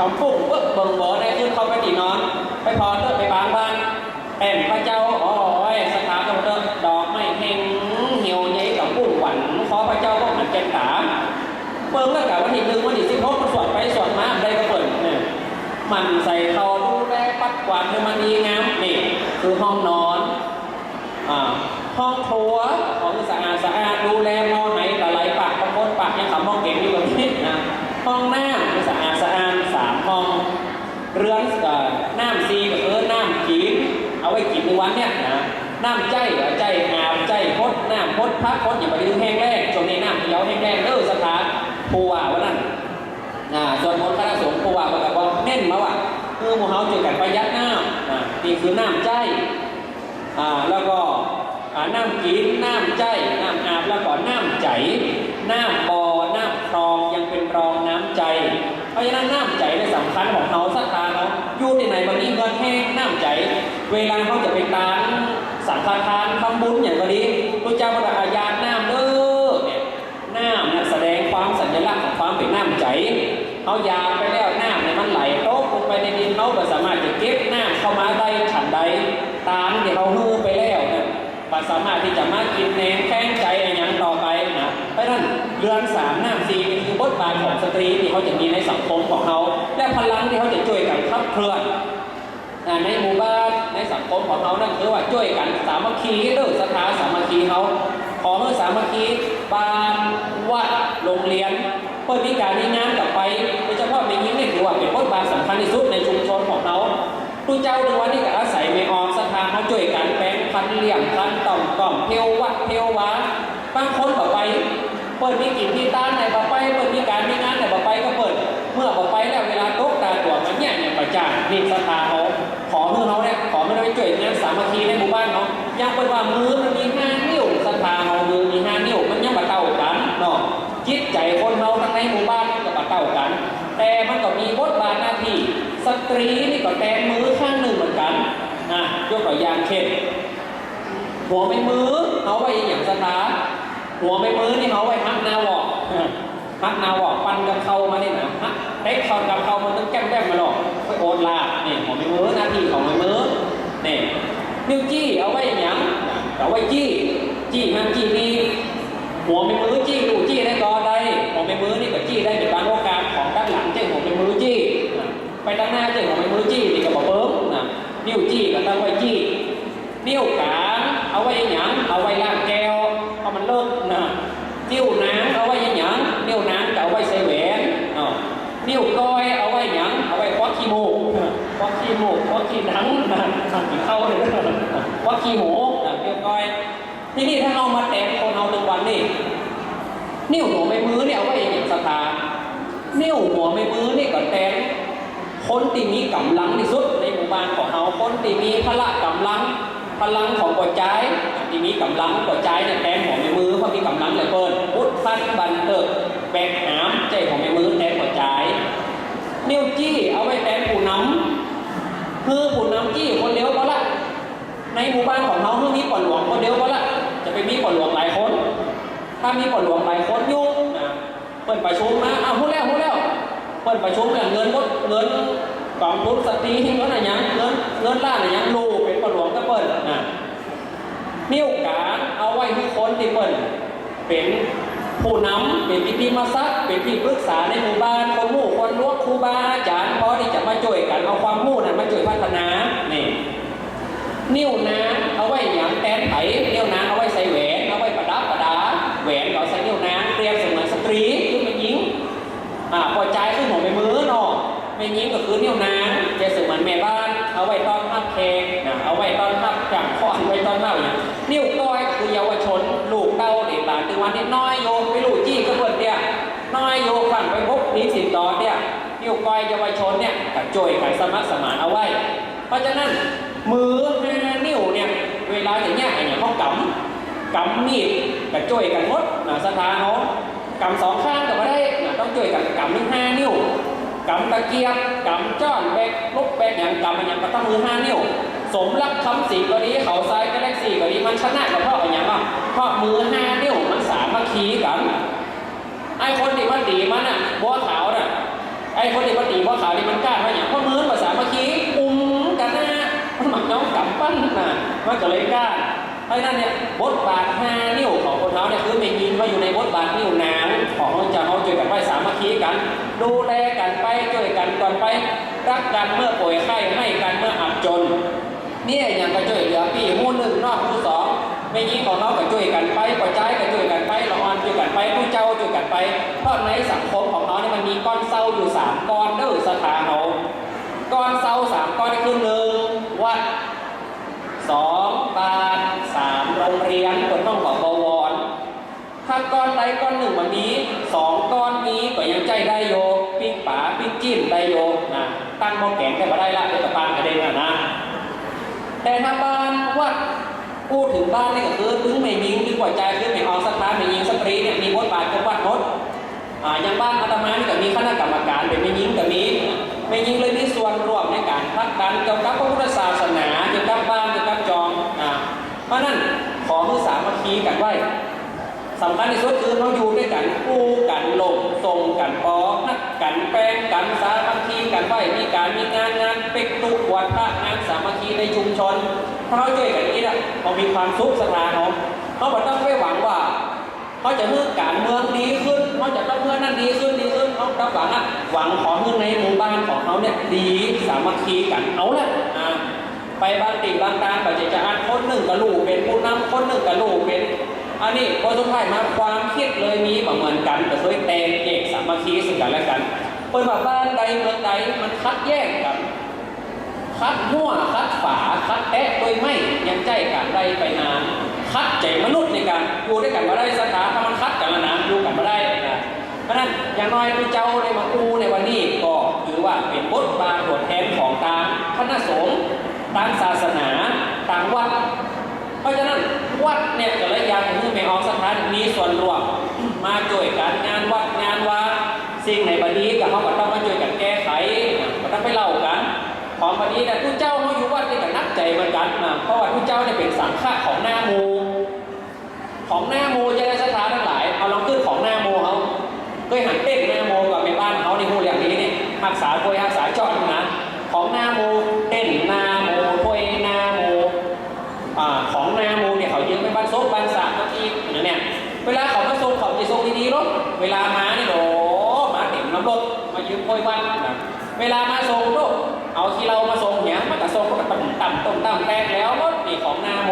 กำปุ่งเบิกเบิ่งบ่ได้ขึ้นเข้าไปตีนอนไปพอเลิกไปบางบ้านแอนพระเจ้าโอ้ยสถานกำเนิดอกไม้เฮงเหี่ยวใหญ่กับปุ่งหวันขอพระเจ้าก็หันแกนตาเบิ่งแล้วกับวันที่หนึ่งวันที่สิบหกมันสวดไปสวดมาได้ก็เปิดเนี่ยมันใส่เขาดูแลปัดกวาดให้มันดีงามนี่คือห้องนอนอ่าห้องครัวของสะอาดสะอาดดูแลมอนไหนหลายปากบางคนปากยังขับห้องเก่งอยู่แบบนี้นะห้องน้ำสะอาด สะอาดสามห้อง เรือนเอ่อน้ำซีก็คือน้ำกิน เอาไว้กินในวันเนี่ยนะน้ำใจเหรอใจอาบใจพดน้ำพดพักพดอย่าไปดื้อแห้งแล้งช่วงนี้น้ำเขียวแห้งแล้งเด้อสถานผู้ว่าวันนั้นอ่าส่วนมนต์คณะสงฆ์ผู้ว่าบอกว่าเน้นมาว่าคือหมู่เฮาช่วยกันประหยัดน้ำอ่านี่คือน้ำใจอ่าแล้วก็อ่าน้ำกินน้ำใจน้ำอาบแล้วก็น้ำใจน้ำบอ่อน้ำคลองยังเป็นรองน้ำใจ เพราะฉะนั้นน้ำใจในยสำคัญของเขาสักทาเขาอยู่ที่ไหนบางทีเงินแห้งน้ำใจ เวลาเขาจะไปตานสังฆทานทำบุญอย่างนี้พระเจ้าประทานยานน้ำเด้อเนี่ยน้ำเนี่ยแสดงความสัญลักษณ์ของความเป็นน้ำใจเขายาไปแล้วน้ำเนี่ยมันไหลโต๊ะลงไปในดินเขาก็สามารถจะเก็บน้ำเข้ามาได้ฉันใดตามที่เขาหู้ไปแล้วเนี่ยสามารถที่จะมากินแหนงแข้งใจ นะเพราะฉะนั้นเรือนสามน้ำสี่นี่คือบทบาทของสตรีที่เขาจะมีในสังคมของเขา และพลังที่เขาจะช่วยกันขับเคลื่อนอ่าในหมู่บ้านในสังคมของเขานั่นคือว่าช่วยกันสามัคคีเด้อสถาสามัคคีเขาขอเมื่อสามัคคีบ้านวัดโรงเรียนเพื่อมีการมีงานกลับไปโดยเฉพาะในยิ่งนี่ถือว่าเป็นบทบาทสำคัญที่สุดในชุมชนของเขาผู้เจ้าในวันนี้ก็อาศัยไม่ออกสถานเขาช่วยกันแปลงพันเลี่ยมพันต่อมก่อมเทววัดเทววาบางคนบอกไป เปิดมีกินที่ต้านไหนบอไปเปิดมีการมีงานไหนบอไปก็เปิด เมื่อบอไปแล้วเวลาโต๊ะตาตัวมันเนี่ยเนี่ยประจานนี่สถาเขาขอเพื่อเขาเนี่ยขอไม่ได้ไปช่วยงานสามัคคีในหมู่บ้านเขายังเป็นว่ามือมันมีห้านิ้วสถาเขามือมีห้านิ้วมันยังบะเต่ากันเนาะจิตใจคนเราทั้งในหมู่บ้านมันก็บะเต่ากัน แต่มันก็มีบทบาทหน้าที่สตรีนี่ก็แตงมือข้างหนึ่งเหมือนกันนะยกตัวอย่างเช่นหัวไม่มือเอาไว้อย่างสถา หัวไม่มือนี่เอาไว้ฮักนาวอกฮักนาวอกปันกับเขามาเนี่ยนะฮักเต็กเขากับเขามันต้องแก้มแก้มมาหรอกไปโอนลาเนี่ยหัวไม่มือหน้าที่ของไม่มือเนี่ยนิ้วจี้เอาไว้อย่างเอาไว้จี้ จี้มันจี้นี่หัวไม่มือจี้ดูจี้ได้ก็ได้หัวไม่มือนี่ก็จี้ได้เป็นบางโอกาสของด้านหลังเจ้หัวไม่มือจี้ไปด้านหน้าเจ้หัวไม่มือจี้นี่ก็บอกเบิ้มนะนิ้วจี้ก็ต้องไว้จี้นิ้วกลางเอาไว้หยังเอาไว้ล้างแก้วเพราะมันเลิกนะนิ้วนางเอาไว้หยังนิ้วนางก็เอาไว้ใส่แหวนเนาะนิ้วก้อยเอาไว้หยังเอาไว้ควักขี้มูกควักขี้มูกควักขี้หนังนะทำกินเข้าขี้หูนะนิ้วก้อยที่นี่ถ้าเอามาแต่งคนเอาหนึ่งวันนี่นิ้วหัวไม่มือเนี่ยเอาไว้อย่างสถานนิ้วหัวไม่มือนี่ก็แต่งคนที่มีกำลังที่สุดในหมู่บ้านของเราคนที่มีพละกำลังพลังของหัวใจที่มีกำลังหัวใจเนี่ยแทนของในมือเพราะมีกำลังเหลือเกินพุทธันบันเติกแบกหามใจของในมือแทนหัวใจนิ้วจี้เอาไว้แทนผู้นำคือผู้นำจี้คนเดียวก็ละ ในหมู่บ้านของเราเมื่อมีปอหลวงคนเดียวก็ละจะไปมีปอหลวงหลายคน ถ้ามีปอหลวงหลายคนยุ่งนะเปิดประชุมนะอ้าวพูดแล้วพูดแล้วเปิดประชุมเนี่ยเงินก็เงินกองทุนสตรีเงินอะไรยังเงินเงินล้านอะไรยังลูกเป็นปอหลวงก็เปิดนะนิ้วกางเอาไว้ที่คนที่เปิดเป็นผู้นำเป็นพิธีมาซักเป็นที่ปรึกษาในหมู่บ้านคนหมู่ค นิ้วนางเอาไว้อย่างแทนไถนิ้วนางเอาไว้ใส่แหวนเอาไว้ประดับประดา แหวนก็ใส่นิ้วนางเรียบเสมือนสตรีคือเป็นหญิงอ่าพอใจขึ้นหัวไปมือเนาะเป็นหญิงก็คือนิ้วนางเปรียบเสมือนแม่บ้าน เอาไว้ต้อนรับแขกนะเอาไว้ต้อนรับจับคอนไว้ต้อนรับอย่างนิ้วก้อยคือเยาวชนลูกเต้าเด็กหลานถึงวันนี้น้อยโยไปลูกจี้ก็เปิดเนี่ยน้อยโยฝันไปพบนี้สินต่อเนี่ยนิ้วก้อยเยาวชนเนี่ยกับโจยกันสมัครสมานเอาไว้ เพราะฉะนั้น มือห้านิ้วเนี่ย เวลาอย่างเงี้ยไอ้เนี่ยเขากำกำมีดกับจ่วยกันหมดนะสถานเขากำสองข้างก็ไม่ได้นะต้องจ่วยกันกำหนึ่งห้านิ้วกำตะเกียบกำจ้อนแบกลูกแบกอย่างกำมันอย่างก็ต้องมือห้านิ้ว สมรักคำสิงก็ดีเขาทรายก็ได้สี่ก็ดีมันชนะกับเพราะออย่างอะเพราะมือห้านิ้วมันสามัคคีกันไอ้คนที่มันดีมันอะบัวขาวน่ะไอ้คนที่ปฏิว่าขาวนี่มันกล้าว่าอย่างเพราะมือภาษามื่อกี้ มันหมักน้องกำปั้นน่ะมันก็เลยกล้าเพราะนั้นเนี่ยบทบาทห้านิ้วของคนเขาเนี่ยคือไม่ยินว่าอยู่ในบทบาทนิ้วหนางของจะเขาช่วยกันไว้สามัคคีกัน ดูแลกันไปช่วยกันก่อนไป รักกันเมื่อป่วยไข้ให้กันเมื่ออับจน เนี่ยอย่างก็ช่วยเหลือพี่หมู่หนึ่งนอกหมู่สองไม่ยิ่งของเราก็ช่วยกันไปปัจจัยก็ช่วยกันไปละออนช่วยกันไปผู้เจ้าช่วยกันไป เพราะในสังคมของเราเนี่ยมันมีก้อนเศร้าอยู่สามก้อนเด้อสถานเราก้อนเศร้าสามก้อนนี่คือหนึ่ง วัดสองบานสามโรงเรียนคนต้องบอกบวรถ้าก้อนใดก้อนหนึ่งมันนี้สองก้อนนี้ก็ยังใจได้โยปิ้งป๋าปิ้งจิ้มได้โยนะตั้งหม้อแกงแค่มาได้ละเดี๋ยวกับปางกระเด็นนะนะ แต่ถ้าบ้านวัดพูดถึงบ้านนี่ก็คือถึงไม่ยิงถึงหัวใจคือไม่ออกสถานไม่ยิงสตรีเนี่ยมีบทบาทกับวัดหมดอ่าย่างบ้านอาตมานี่ก็มีคณะกรรมการเป็นไม่ยิงก็มี ไม่ยิ่งเลยมีส่วนร่วมในการพักดันเกี่ยวกับพระพุทธศาสนาเกี่ยวกับบ้านเกี่ยวกับจองอ่าเพราะนั้นขอมือสามัคคีกันไว้สำคัญที่สุดคือเราอยู่ด้วยกันคู่กันลงส่งกันปอนักกันแปลงกันสามัคคีกันไว้มีการมีงานงานเป็กตุกวัดพระงานสามัคคีในชุมชนถ้าเราช่วยกันนี้นะเรามีความสุขสถานเขาเขาต้องไม่หวังว่า เขาจะเมื่อการเมืองดีขึ้นเขาจะต้องเมื่อนั้นดีขึ้นดีขึ้นเขาต้องหวังอะหวังขอเมื่อในหมู่บ้านของเขาเนี่ยดีสามัคคีกันเอาละอ่าไปบางติบางการปัจจัยจะอ่านคนหนึ่งกับลูกเป็นผู้นำคนหนึ่งกับลูกเป็นอันนี้พอสุดท้ายมาความคิดเลยมีเหมือนกันแต่เคยแตงเอกสามัคคีซึ่งกันและกันเปิดมาบ้านใดเมืองใดมันคัดแยกกัน คัดหัวคัดฝาคัดแอะโดยไม่ยังใจกันได้ไปนานคัดใจมนุษย์ในการอยู่ด้วยกันมาได้สถาถ้ามันคัดกันแล้วนะอยู่กันมาได้นะเพราะฉะนั้นอย่างน้อยผู้เจ้าในมาอูในวันนี้ก็ถือว่าเป็นบทบาทตัวแทนของทางคณะสงฆ์ทางศาสนาทางวัด เพราะฉะนั้นวัดเนี่ยก็เลยอย่ากให้แม่ออกสถานมีส่วนรวมมาช่วยกันงานวัดงานว่าสิ่งไหนบดีก็เขาก็ต้องมาช่วยกันแก้ไขก็ต้องไปเล่า ของบดีแต่ผู้เจ้าเขาอยู่วัดนี่ก็นักใจเหมือนกันนะเพราะว่าผู้เจ้าเนี่ยเป็นสังฆะของหน้าโมของหน้าโมจะได้สถานทั้งหลายเอาลองขึ้นของหน้าโมเขาเคยหันเต้นหน้าโมกับในบ้านเขาในโมอย่างนี้เนี่ยรักษาโวยรักษาจอดนะของหน้าโมเต้นหน้าโมถ้วยหน้าโมอ่าของหน้าโมเนี่ยเขายืมไปบ้านโซกบ้านสระบางทีอย่างเนี่ยเวลาเขามาส่งเขาจะส่งดีๆรถเวลามาเนี่ยโอ้มาเต็มน้ำรถมายืมค่อยบ้านนะเวลามาส่งรถ เอาที่เรามาส่งเนี่ยมันก็ส่งก็ต่ำต่ำต้มต่ำแตกแล้วรถนี่ของนาโม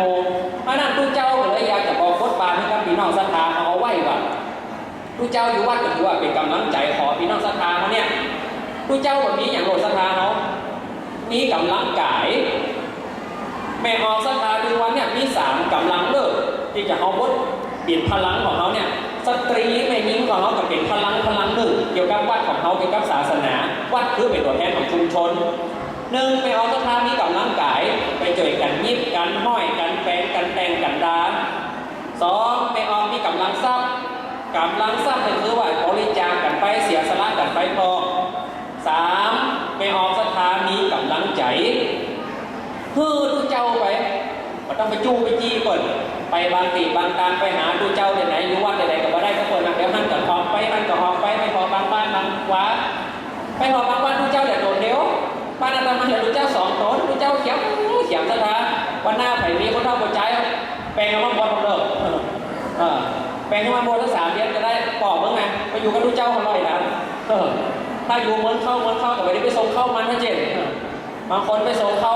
เพราะนั้นทุกเจ้าก็เลยอยากจะบอกบทบาทให้กับพี่น้องศรัทธาเอาไว้ว่าทุกเจ้าอยู่วัดก็ถือว่าเป็นกำลังใจขอพี่น้องศรัทธาเขาเนี่ยทุกเจ้าแบบนี้อย่างโหลดศรัทธาเขาะมีกำลังกายแม่ออกสตาดึงวันเนี่ยมีสามกำลังเลิกที่จะเอาบดเปลี่ยนพลังของเขาเนี่ยสตรีแม่ยิงของเขากับเป็นพลังพลังหนึ่งเกี่ยวกับวัดของเขาเกี่ยวกับศาสนา วัดคือเป็นตัวแทนของชุมชนหนึ่งไปออกสตามีกำลังกาย ไปเจอกันยิบกันห้อยกันแปลงกันแต่งกันดาสองไปออกมีกำลังทรัพย์กำลังทรัพย์ก็คือว่าบริจาคกันไปเสียสละกันไปพอสามไปออกสถามีกำลังใจฮือดูเจ้าไปมันต้องไปจู้ไปจี้ก่อนไปบางตีบางการไปหาดูเจ้าไหนๆอยู่วัดไหนๆก็บ่ได้ก็คนนะเดี๋ยวท่านก็หอบไปท่านก็หอบไปไปหอบบางบ้านบางขวา ไปหอบบางบ้านดูเจ้าเดี๋ยวโดดเดียวบ้านอาตมาเดี๋ยวดูเจ้าสองตนดูเจ้าเขียวเขียวสถานวันหน้าไผ่มีคนเท่าคนใจแปลงเอามาบอลเลิกเออแปลงเอามาบอลทั้งสามเดือนจะได้ปอบเมื่อไงไปอยู่กับดูเจ้าเขาลอยนะเออถ้าอยู่เหมือนเข้าเหมือนเข้ากับไปได้ไปส่งเข้ามันนะเจนบางคนไปส่งเข้า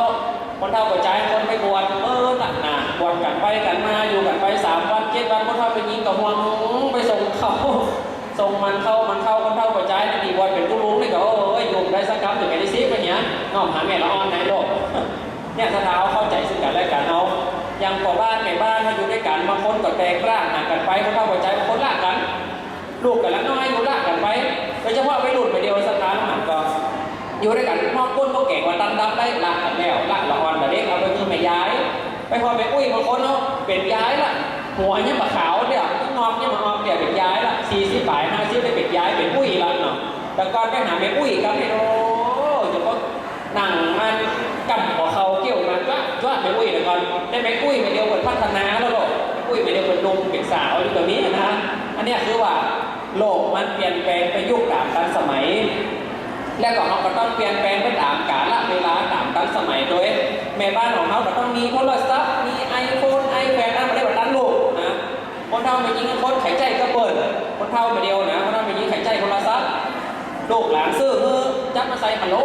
คนเท่ากับใจคนไปบวชเออหนักหนาบวชกันไปกันมาอยู่กันไปสามวันเจ็ดวันคน อมหาแม่ละอ่อนในโลกเนี่ยถ้าเราเข้าใจซึ่งกันและกันเอาอย่างก่อบ้านแม่บ้านมาอยู่ด้วยกันบางคนก็แตกร่างห่างกันไปคนเท่าใจบางคนลากกัน ลูกกันแล้วน้อยอยู่ลากกันไปโดยเฉพาะไปหลุดไปเดียวสถานมันก็อยู่ด้วยกันมองก้นก็เก่งกว่าตันดับได้ละกันแล้วละละอ่อนแต่เด็กเอาไปคือไม่ย้าย ไปพอไปอุ้ยบางคนเนาะเป็นย้ายละหัวเนี่ยมาขาวเดี๋ยวงอกเนี่ยมาออกเดี๋ยวเป็นย้ายละสี่สิบบ่ายห้าสิบได้เป็นย้ายเป็นอุ้ยละเนาะแต่ก่อนไปหาไม่อุ้ยกันเนี่ยโอ้จะ หนังมันกับหัวเขาเกี่ยวมันก็จ้าไม่อุ้ยเดี๋ยวก่อนได้ไม่อุ้ยไม่เดียวคนพัฒนาแล้วหรอกอุ้ยไม่เดียวคนนุ่มเป็นสาวอยู่แบบนี้นะอันนี้คือว่าโลกมันเปลี่ยนแปลงไปยุคกับทันสมัยทก็ต้องเปลี่ยนแปลงไปตามกาลเวลาตามตั้งสมัยโดยแม่บ้านของเขาก็ต้องมีโทรศัพท์มีไอโฟนไอแพดนั่นไม่ได้แบบนั้นลูกนะคนเท่าไม่ยิงคนไข่ใจก็เปิดคนเท่าไม่เดียวนะคนเท่าไม่ยิงไข่ใจโทรศัพท์ลูกหลานซื้อมือจับมาใส่ฮัลโหล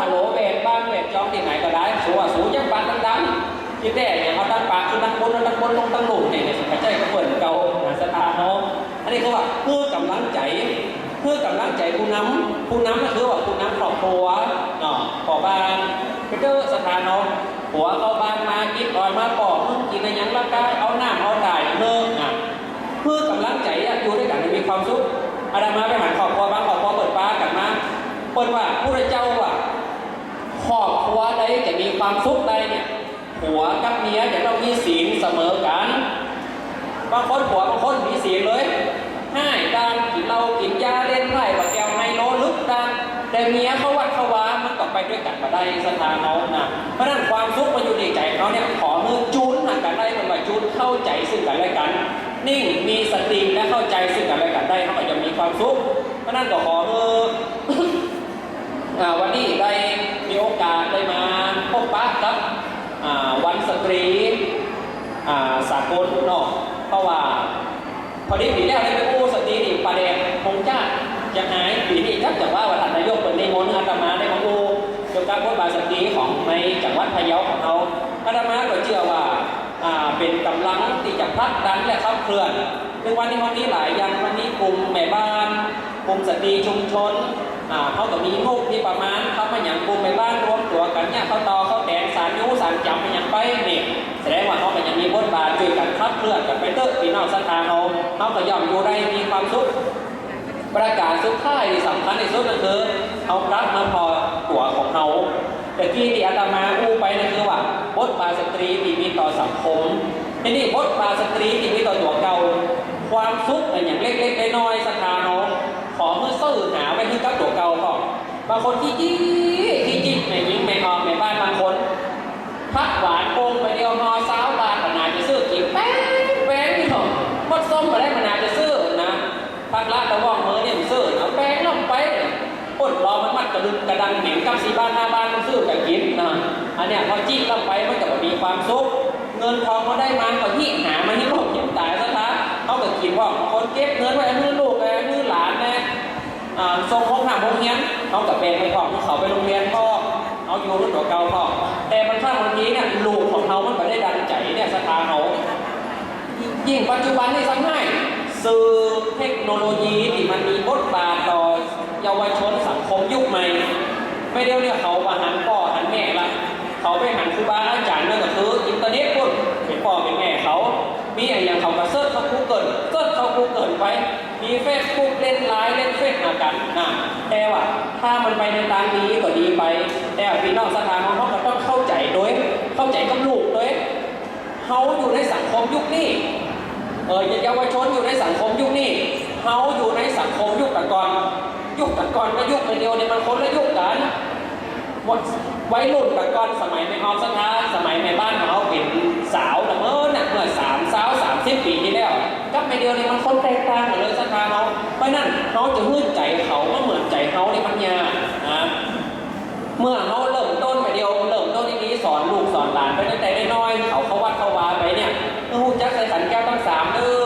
ฮัลโหลเวทบ้านเวทจองที่ไหนก็ได้สูว่าสูจังปานดังๆที่แต่เนี่ยเขาตั้งปากคือตั้งบนตั้งบนลงตั้งหลุมเนี่ยเนี่ยไข่ใจก็เปิดเก่าหาสตาเขาอันนี้คือว่าเพื่อกำลังใจเพื่อกำลังใจผู้นำผู้นำก็คือว่าผู้นำครอบครัวเนาะขอบ้านไปเจอสถานเนาะหัวเขาบ้านมากินก่อนมาปอกมึงกินอะไรหยังกายเอาหน้าเอาถ่ายเพิ่มอะเพื่อกำลังใจอะอยู่ด้วยกันมีความสุขอาดามาไปหาครอบครัวบ้างครอบครัวเปิดป้ากันมาเปิดว่าผู้เจ้าว่า ครอบครัวใดจะมีความสุขใดเนี่ยผัวกับเมียจะต้องมีศีลเสมอกันบางคนผัวบางคนมีเสียงเลยให้การกินเหล้ากินยาเล่นไพ่บักแก้วไฮโลลึกดังแต่เมียเขาวัดเขาวามันก็ไปด้วยกันมาได้สถานเขานะเพราะนั้นความสุขมันอยู่ในใจเขาเนี่ยขอมือจูนหากันได้มันว่าจูนเข้าใจซึ่งกันและกัน นิ่งมีสติและเข้าใจซึ่งกันและกันได้เขาก็จะมีความสุขเพราะนั้นก็ขอมือวันนี้ได้ โอกาสได้มาพบปะครับวันสตรีาสากลเนาะเพราะว่า พอดีปีแล้วได้ไปอู้สตรีนี่ประเด็นคงจะจะหายปีนี้ถ้าจะว่าวันนายกเป็นในมนอาตมาได้มาอู้เกี่ยวกับบทบาทสตรีของในจังหวัดพะเยาของเขาอาตมาก็เชื่อว่าเป็นกำลังที่จะผลักดันและขับเคลื่อนในวันนี้วันนี้หลายอย่างวันนี้กลุ่มแม่บ้านกลุ่มสตรีชุมชน อ่าเขาก็มีงบที่ประมาณเขามาอย่งกลุ่มแม่บ้านรวมตัวกันเนี่ยเขาต่อเขาแตงสารยูสารจำไปอย่งไปเนี่ยแสดงว่าเขาก็ยังมีบทบาทช่วยกันขับเคลื่อนกันไปเตอร์พี่น้องสถานเขาเขาก็ย่อมอยู่ได้มีความสุขประกาศสุดท้ายที่สำคัญที่สุดก็คือเขารับมาพอตัวของเขาแต่ที่ที่อาตมาอู้ไปนั่นคือว่าบทบาทสตรีที่มีต่อสังคมทีนี้บทบาทสตรีที่มีต่อตัวเก่าความสุขอย่างเล็กๆน้อยๆสถานเขาขอเมื่อซื่อหาไว้ที่กับตัวเก่าก่อน บางคนที่จี้ที่จิกแม่หญิงแม่ออกแม่บ้านบางคนพักหวานโกงไปเดียวงอสาวบานขนาดจะซื้อกินแป้งแป้งนี่หรอมดส้มมาได้ขนาดจะซื้อนะพักละตะว่องมือเนี่ยมันซื้อเอาแป้งลงไปปดรอมันมัดกระดึงกระดังเหม็นกับสีบ้านหน้าบ้านมันซื้อกับกินนะอันเนี้ยพอจี้ลงไปมันก็มีความสุขเงินทองเขาได้มาก็ที่หามาที่โลกเห็นตายซะท้าเขาก็กินว่าคนเก็บเงินไว้ให้มือลูกไว้ให้อหลานนะอ่าส่งห้องหาโรงเรียน เขากับแปลงไปพ่อเขาไปโรงเรียนพ่อเอาอยู่รุ่นตัวเก่าพ่อแต่บางครั้งบางทีเนี่ยลูกของเขามันไม่ได้ดันใจเนี่ยสถาเขายิ่งปัจจุบันนี่สังให้สื่อเทคโนโลยีที่มันมีบทบาทต่อเยาวชนสังคมยุคใหม่ ไม่เดียวเนี่ยเขามาหันพ่อหันแม่ละเขาไปหันครูบาอาจารย์นั่นก็คืออินเทอร์เน็ตพุ่นเป็นพ่อเป็นแม่เขา มีอะไรอย่างเขาก็เซิร์ชเขาคูเกิลเซิร์ชเขาคูเกิลไป มีเฟซบุ๊กเล่นไลน์เล่นเฟซหากันนะแต่ว่าถ้ามันไปในทางนี้ก็ดีไป แต่พี่น้องสถานของเขาก็ต้องเข้าใจโดย เข้าใจกับลูกโดยเขาอยู่ในสังคมยุคนี้เออเยาวชนอยู่ในสังคมยุคนี้เขาอยู่ในสังคมยุคตะกอนยุคตะกอนกับยุคเดียวเนี่ยมันคนละยุคกัน วัยวัยรุ่นตะกอนสมัยในออมสถานสมัยในบ้านของเขาเป็นสาวนะเมื่อน่ะเมื่อสามสาวสามสิบปีที่แล้วกับไม่เดียวเนี่ยมันคนแตกต่างกันเลยสถานเขาเพราะนั่นเขาจะหื้นใจเขาก็เหมือนใจเขาในปัญญานะเมื่อเขาเริ่มต้นไปเดียวเริ่มต้นที่นี้สอนลูกสอนหลานไปตั้งแต่น้อยเขาเขาวัดเขาวาไปเนี่ยเมื่อหูจักใส่ขันแก้วตั้งสามเด้อ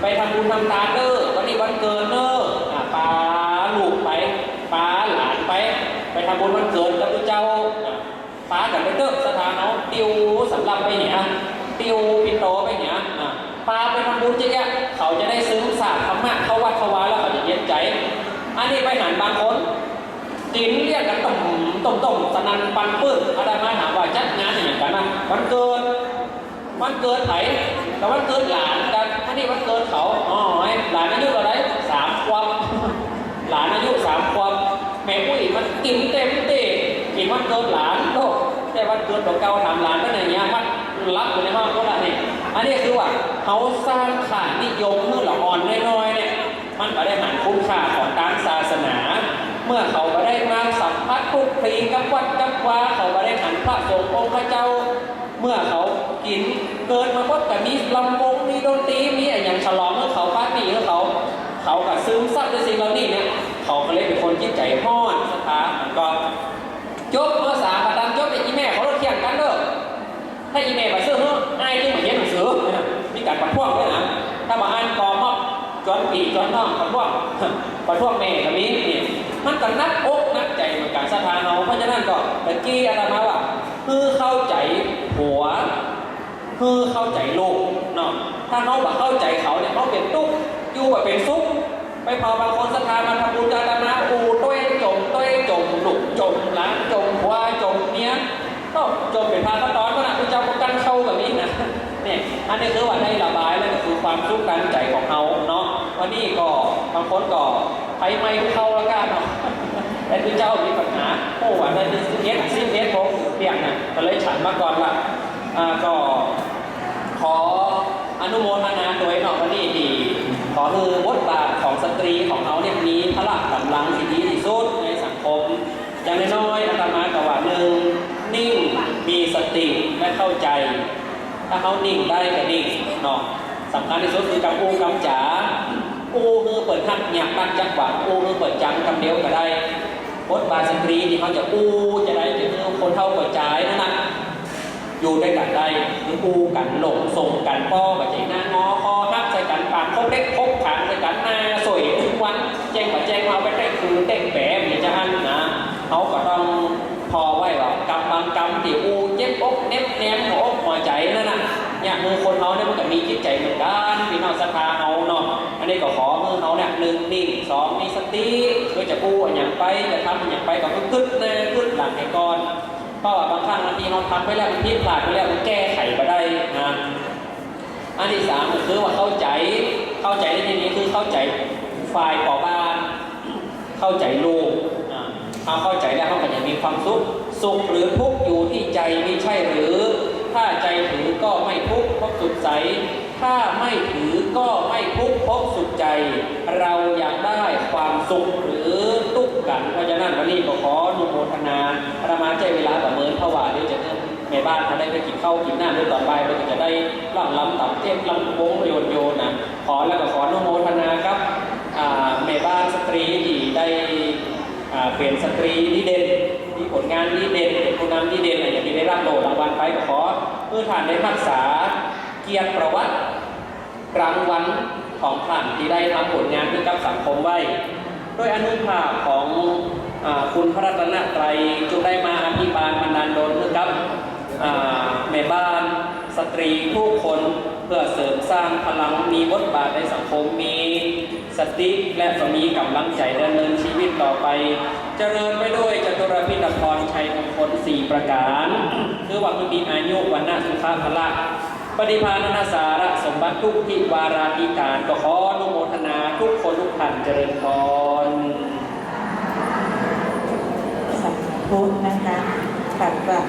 ไปทำบุญทำทานเด้อวันนี้วันเกิดเด้ออ่าปาลูกไปป้าหลานไป ไปทำบุญวันเกิดกับพระเจ้าอ่าปากับไป เด้อสถานเขาติวสำหรับไปเนี่ยติวปิโตไปเนี่ยอ่าปาไปทำบุญเยอะๆเขาจะได้ซึ้งสาบธรรมะเขาวัดเขาวาแล้วเขาจะเย็นใจ อันนี้ไปหันบางคนกินเรียกกันต่มต่มต่มสนันปันปื้นอาดามาถามว่าจัดงานอย่างกันนะวันเกิดวันเกิดไหนแต่วันเกิดหลานกันอันนี้วันเกิดเขาอ๋อหลานอายุอะไรสามขวบหลานอายุสามขวบแม่ปุ้ยมันกินเต็มที่กินวันเกิดหลาน แต่วันเกิดของเก่าถามหลานก็ไหนเงี้ยมันรับอยู่ในห้องก็ละนี่อันนี้คือว่าเขาสร้างขานิยมเมื่อละอ่อนน้อยๆเนี่ยมันก็ได้หันคุณค่าของทางศาสนา เมื่อเขาก็ได้มาสัมผัสคลุกคลีกับวัดกับวาเขาก็ได้หันพระสงฆ์องค์พระเจ้า เมื่อเขากินเกิดมาพบกับมีลำวงมีดนตรีมีอะไรอย่างฉลองเมื่อเขาปาร์ตี้เมื่อเขา เขาก็ซึมซับในสิ่งเหล่านี้เนี่ยเขาก็เลยเป็นคนจิตใจห้อนสถามันก็จบเมสามป ถ้าอีแม่มาซื้อเฮ้อไอ้ายจึงมาเรียนหนังสือมีการประท้วงด้วยนะถ้ามาอ่านกอมอบจอนปีจอนน้องประท้วงประท้วงแม่ก็มีนี่มันก็นักอกนักใจเหมือนกันสถานเราเพราะฉะนั้นก็ตะกี้อาตมาว่าคือเข้าใจผัว คือเข้าใจโลกเนาะถ้าเขาแบบเข้าใจเขาเนี่ยเขาเป็นตุ๊กอยู่แบบเป็นซุกไปพอบางคนสถานมาทำบุญจาตนาอูต้วยจมต้วยจมหลุกจมหล้างจมหัวจมเนี้ยก็จมเป็นพาก็ตอนก็นะคุณเจ้าก็กันเข้าแบบนี้นะเนี่ยอันนี้คือว่าได้ระบายแล้วก็คือความทุกข์การใจของเขาเนาะวันนี้ก็บางคนก็ไปไม่เข้าแล้วกันเนาะแต่คือเจ้ามีปัญหาโอ้วันนั้นซิเอสซิเอสผมเปียกน่ะก็เลยฉันมาก่อนว่าอ่าก็ขออนุโมทนาโดยหนอกวันนี้ดีขอคือบทบาทของสตรีของเขาเนี่ยมีพละกำลังที่ดีที่สุดในสังคมอย่างน้อยๆอาตมากับว่าหนึ่งนิ่ง มีสติและเข้าใจ ถ้าเขานิ่งได้ก็นิ่งเนาะสำคัญที่สุดคือกำอูกำจ๋าอูคือเปิดหักหยักตั้งจังหวะอูคือเปิดจังคำเดียวก็ได้บทบาสตรีที่เขาจะอูจะได้จะคือคนเท่ากับจ่ายนั่นนะอยู่ด้วยกันได้หรือกูกันหลงส่งกันป้อกับใจหน้างอคอทักใส่กันปากคบเล็กคบขันใส่กันหน้าสวยทุกวันแจ้งกับแจ้งมาไปได้คือเต้งแปะมีจะอันนะเขาก็ต้อง พอไว้ว่ากำบางกำที่อูเจ็บอกเน็บแนมหัวอกหัวใจนั่นน่ะเนี่ยมือคนเขาเนี่ยมันก็มีจิตใจเหมือนกันพี่น้องศรัทธาเอาเนาะอันนี้ก็ขอมือเขาเนี่ยหนึ่งนิ่งสองมีสติก็จะกู้อย่างไปจะทำอย่างไปก็คึกๆนะคึกหลังให้ก่อนเพราะว่าบางครั้งบางทีเราทำไปแล้วมันผิดพลาดไปแล้วมันแก้ไขมาได้นะอันที่สามก็คือว่าเข้าใจเข้าใจในที่นี้คือเข้าใจฝ่ายก่อบ้านเข้าใจลูก อ่าเขาเข้าใจแล้วเขาก็จะมีความสุข สุขหรือทุกข์อยู่ที่ใจไม่ใช่หรือ ถ้าใจถือก็ไม่ทุกข์เพราะสุขใส ถ้าไม่ถือก็ไม่ทุกข์เพราะสุขใจ เราอยากได้ความสุขหรือทุกข์กัน เพราะฉะนั้นวันนี้ก็ขอนุโมทนาประมาณใจเวลาประเมินเพราว่าเดี๋ยวจะเริ่มแม่บ้านเขาได้ไปกินข้าวกินน้ำด้วยต่อไปเราจะได้ล่ำล้ำต่ำเทียบล้ำโค้งโยนโยนนะขอแล้วก็ขอนุโมทนาครับอ่าแม่บ้านสตรีที่ได้ อ่าเป็นสตรีดีเด่นมีผลงานดีเด่นเป็นผู้นำดีเด่นอะไรอย่างที่ได้รับโล่รางวัลไปขอเพื่อท่านได้รักษาเกียรติประวัติรางวัลของท่านที่ได้ทำผลงานให้กับสังคมไว้ด้วยอนุภาพของอคุณพระรัตนตรัยจงได้มาอภิบาลบันดาลดลให้กับแม่บ้านสตรีทุกคน พื่อเสริมสร้างพลังมีบทบาทในสังคมมีสติและก็มีกำลังใจดำเนินชีวิตต่อไป เจริญไปด้วยจตุรพิธพรชัยมงคลสี่ประการคือว่าคือมีอายุวันนาสุขภละปฏิภาณนาสาระสมบัติทุกทิวาราธิการก็ขออนุโมทนาทุกคนทุกท่านเจริญพรสัมพุนะคะกลับกลับ